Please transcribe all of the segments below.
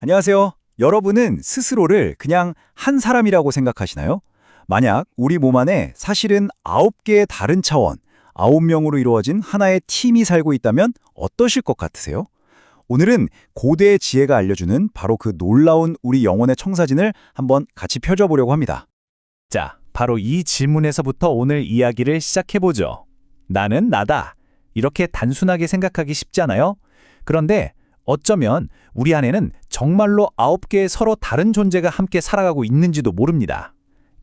안녕하세요. 여러분은 스스로를 그냥 한 사람이라고 생각하시나요? 만약 우리 몸 안에 사실은 아홉 개의 다른 차원, 아홉 명으로 이루어진 하나의 팀이 살고 있다면 어떠실 것 같으세요? 오늘은 고대의 지혜가 알려주는 바로 그 놀라운 우리 영혼의 청사진을 한번 같이 펴줘보려고 합니다. 자, 바로 이 질문에서부터 오늘 이야기를 시작해보죠. 나는 나다. 이렇게 단순하게 생각하기 쉽잖아요? 그런데 어쩌면 우리 안에는 정말로 아홉 개의 서로 다른 존재가 함께 살아가고 있는지도 모릅니다.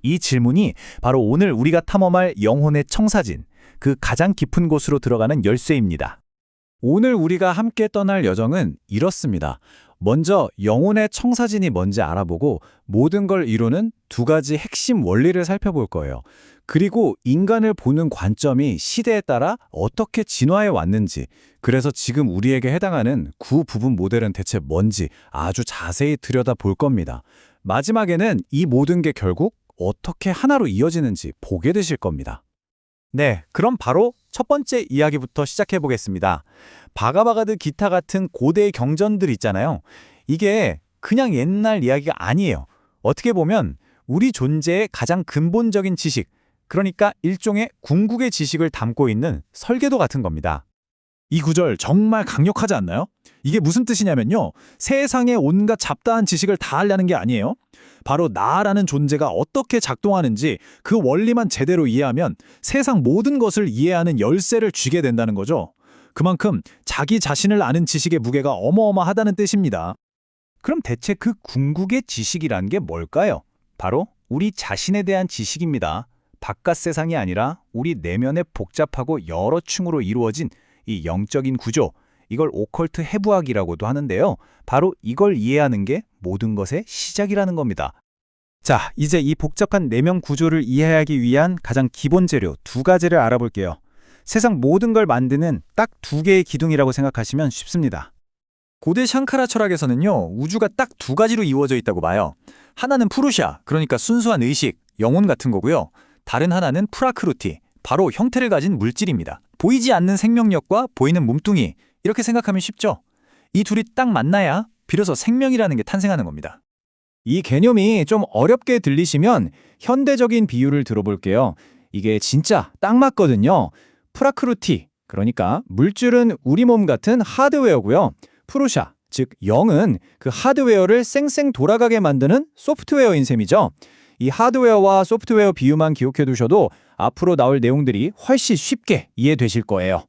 이 질문이 바로 오늘 우리가 탐험할 영혼의 청사진, 그 가장 깊은 곳으로 들어가는 열쇠입니다. 오늘 우리가 함께 떠날 여정은 이렇습니다. 먼저 영혼의 청사진이 뭔지 알아보고 모든 걸 이루는 두 가지 핵심 원리를 살펴볼 거예요. 그리고 인간을 보는 관점이 시대에 따라 어떻게 진화해 왔는지, 그래서 지금 우리에게 해당하는 구 부분 모델은 대체 뭔지 아주 자세히 들여다볼 겁니다. 마지막에는 이 모든 게 결국 어떻게 하나로 이어지는지 보게 되실 겁니다. 네, 그럼 바로 첫 번째 이야기부터 시작해 보겠습니다. 바가바가드 기타 같은 고대의 경전들 있잖아요. 이게 그냥 옛날 이야기가 아니에요. 어떻게 보면 우리 존재의 가장 근본적인 지식, 그러니까 일종의 궁극의 지식을 담고 있는 설계도 같은 겁니다. 이 구절 정말 강력하지 않나요? 이게 무슨 뜻이냐면요. 세상의 온갖 잡다한 지식을 다 알려는 게 아니에요. 바로 나라는 존재가 어떻게 작동하는지 그 원리만 제대로 이해하면 세상 모든 것을 이해하는 열쇠를 쥐게 된다는 거죠. 그만큼 자기 자신을 아는 지식의 무게가 어마어마하다는 뜻입니다. 그럼 대체 그 궁극의 지식이란 게 뭘까요? 바로 우리 자신에 대한 지식입니다. 바깥 세상이 아니라 우리 내면의 복잡하고 여러 층으로 이루어진 이 영적인 구조, 이걸 오컬트 해부학이라고도 하는데요. 바로 이걸 이해하는 게 모든 것의 시작이라는 겁니다. 자, 이제 이 복잡한 내면 구조를 이해하기 위한 가장 기본 재료 두 가지를 알아볼게요. 세상 모든 걸 만드는 딱 두 개의 기둥이라고 생각하시면 쉽습니다. 고대 샹카라 철학에서는요, 우주가 딱 두 가지로 이루어져 있다고 봐요. 하나는 푸르샤, 그러니까 순수한 의식, 영혼 같은 거고요. 다른 하나는 프라크루티, 바로 형태를 가진 물질입니다. 보이지 않는 생명력과 보이는 몸뚱이, 이렇게 생각하면 쉽죠? 이 둘이 딱 만나야 비로소 생명이라는 게 탄생하는 겁니다. 이 개념이 좀 어렵게 들리시면 현대적인 비유를 들어볼게요. 이게 진짜 딱 맞거든요. 프라크루티, 그러니까 물질은 우리 몸 같은 하드웨어고요. 프루샤, 즉 영은 그 하드웨어를 쌩쌩 돌아가게 만드는 소프트웨어인 셈이죠. 이 하드웨어와 소프트웨어 비유만 기억해 두셔도 앞으로 나올 내용들이 훨씬 쉽게 이해되실 거예요.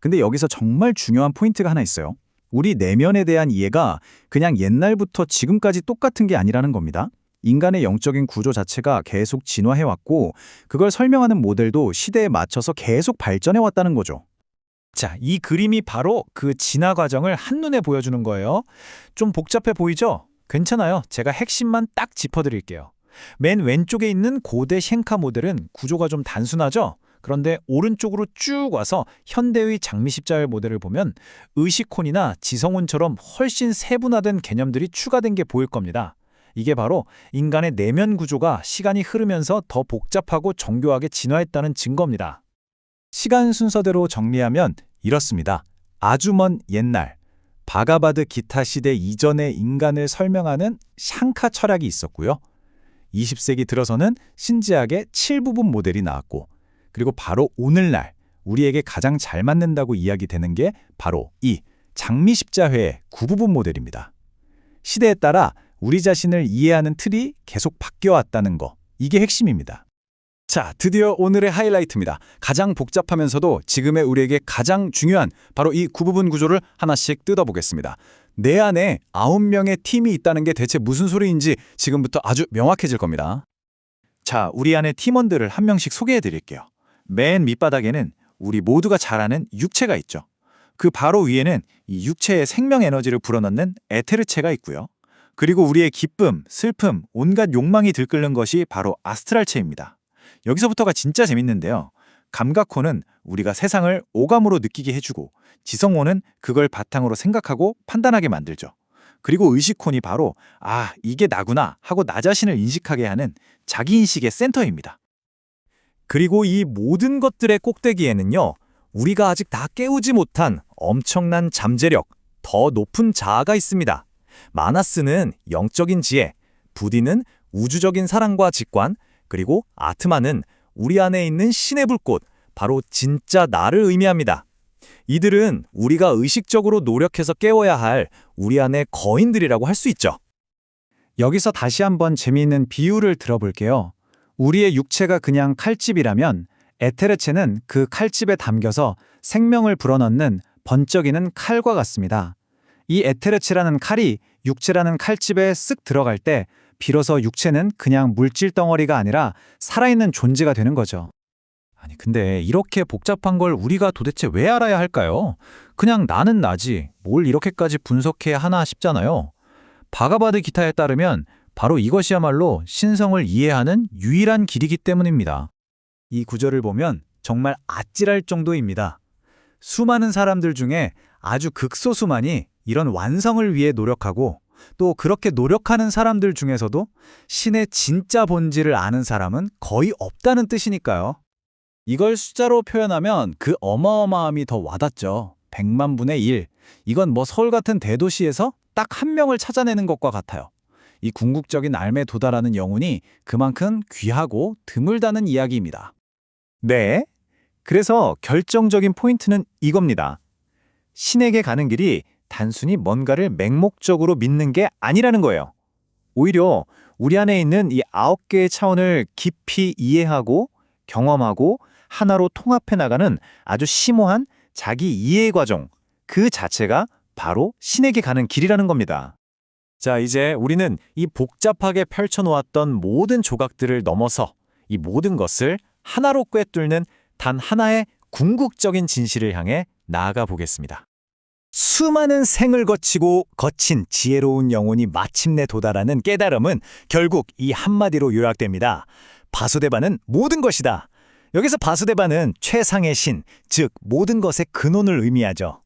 근데 여기서 정말 중요한 포인트가 하나 있어요. 우리 내면에 대한 이해가 그냥 옛날부터 지금까지 똑같은 게 아니라는 겁니다. 인간의 영적인 구조 자체가 계속 진화해왔고 그걸 설명하는 모델도 시대에 맞춰서 계속 발전해왔다는 거죠. 자, 이 그림이 바로 그 진화 과정을 한눈에 보여주는 거예요. 좀 복잡해 보이죠? 괜찮아요. 제가 핵심만 딱 짚어드릴게요. 맨 왼쪽에 있는 고대 셴카 모델은 구조가 좀 단순하죠? 그런데 오른쪽으로 쭉 와서 현대의 장미십자열 모델을 보면 의식혼이나 지성혼처럼 훨씬 세분화된 개념들이 추가된 게 보일 겁니다. 이게 바로 인간의 내면 구조가 시간이 흐르면서 더 복잡하고 정교하게 진화했다는 증거입니다. 시간 순서대로 정리하면 이렇습니다. 아주 먼 옛날, 바가바드 기타 시대 이전의 인간을 설명하는 샹카 철학이 있었고요. 20세기 들어서는 신지학의 7부분 모델이 나왔고 그리고 바로 오늘날 우리에게 가장 잘 맞는다고 이야기되는 게 바로 이 장미 십자회의 9부분 모델입니다. 시대에 따라 우리 자신을 이해하는 틀이 계속 바뀌어왔다는 거, 이게 핵심입니다. 자, 드디어 오늘의 하이라이트입니다. 가장 복잡하면서도 지금의 우리에게 가장 중요한 바로 이 구부분 구조를 하나씩 뜯어보겠습니다. 내 안에 아홉 명의 팀이 있다는 게 대체 무슨 소리인지 지금부터 아주 명확해질 겁니다. 자, 우리 안에 팀원들을 한 명씩 소개해 드릴게요. 맨 밑바닥에는 우리 모두가 잘 아는 육체가 있죠. 그 바로 위에는 이 육체의 생명 에너지를 불어넣는 에테르체가 있고요. 그리고 우리의 기쁨, 슬픔, 온갖 욕망이 들끓는 것이 바로 아스트랄체입니다. 여기서부터가 진짜 재밌는데요. 감각호는 우리가 세상을 오감으로 느끼게 해주고 지성호는 그걸 바탕으로 생각하고 판단하게 만들죠. 그리고 의식혼이 바로 아 이게 나구나 하고 나 자신을 인식하게 하는 자기인식의 센터입니다. 그리고 이 모든 것들의 꼭대기에는요. 우리가 아직 다 깨우지 못한 엄청난 잠재력, 더 높은 자아가 있습니다. 마나스는 영적인 지혜, 부디는 우주적인 사랑과 직관, 그리고 아트마는 우리 안에 있는 신의 불꽃, 바로 진짜 나를 의미합니다. 이들은 우리가 의식적으로 노력해서 깨워야 할 우리 안의 거인들이라고 할 수 있죠. 여기서 다시 한번 재미있는 비유를 들어볼게요. 우리의 육체가 그냥 칼집이라면 에테르체는 그 칼집에 담겨서 생명을 불어넣는 번쩍이는 칼과 같습니다. 이 에테르체라는 칼이 육체라는 칼집에 쓱 들어갈 때 비로소 육체는 그냥 물질 덩어리가 아니라 살아있는 존재가 되는 거죠. 아니, 근데 이렇게 복잡한 걸 우리가 도대체 왜 알아야 할까요? 그냥 나는 나지, 뭘 이렇게까지 분석해야 하나 싶잖아요. 바가바드 기타에 따르면 바로 이것이야말로 신성을 이해하는 유일한 길이기 때문입니다. 이 구절을 보면 정말 아찔할 정도입니다. 수많은 사람들 중에 아주 극소수만이 이런 완성을 위해 노력하고 또 그렇게 노력하는 사람들 중에서도 신의 진짜 본질을 아는 사람은 거의 없다는 뜻이니까요. 이걸 숫자로 표현하면 그 어마어마함이 더 와닿죠. 100만 분의 1. 이건 뭐 서울 같은 대도시에서 딱 한 명을 찾아내는 것과 같아요. 이 궁극적인 알매 도달하는 영혼이 그만큼 귀하고 드물다는 이야기입니다. 네. 그래서 결정적인 포인트는 이겁니다. 신에게 가는 길이 단순히 뭔가를 맹목적으로 믿는 게 아니라는 거예요. 오히려 우리 안에 있는 이 아홉 개의 차원을 깊이 이해하고 경험하고 하나로 통합해 나가는 아주 심오한 자기 이해 과정, 그 자체가 바로 신에게 가는 길이라는 겁니다. 자, 이제 우리는 이 복잡하게 펼쳐놓았던 모든 조각들을 넘어서 이 모든 것을 하나로 꿰뚫는 단 하나의 궁극적인 진실을 향해 나아가 보겠습니다. 수많은 생을 거치고 거친 지혜로운 영혼이 마침내 도달하는 깨달음은 결국 이 한마디로 요약됩니다. 바수대바는 모든 것이다. 여기서 바수대바는 최상의 신, 즉 모든 것의 근원을 의미하죠.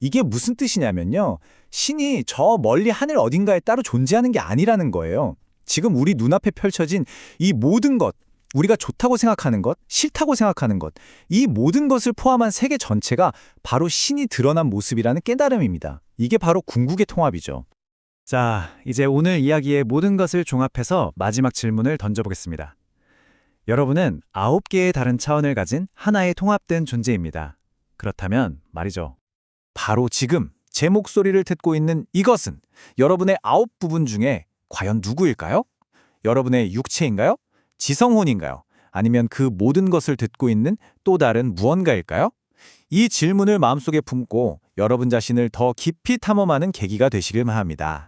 이게 무슨 뜻이냐면요. 신이 저 멀리 하늘 어딘가에 따로 존재하는 게 아니라는 거예요. 지금 우리 눈앞에 펼쳐진 이 모든 것, 우리가 좋다고 생각하는 것, 싫다고 생각하는 것, 이 모든 것을 포함한 세계 전체가 바로 신이 드러난 모습이라는 깨달음입니다. 이게 바로 궁극의 통합이죠. 자, 이제 오늘 이야기의 모든 것을 종합해서 마지막 질문을 던져보겠습니다. 여러분은 아홉 개의 다른 차원을 가진 하나의 통합된 존재입니다. 그렇다면 말이죠. 바로 지금 제 목소리를 듣고 있는 이것은 여러분의 아홉 부분 중에 과연 누구일까요? 여러분의 육체인가요? 지성혼인가요? 아니면 그 모든 것을 듣고 있는 또 다른 무언가일까요? 이 질문을 마음속에 품고 여러분 자신을 더 깊이 탐험하는 계기가 되시길 바랍니다.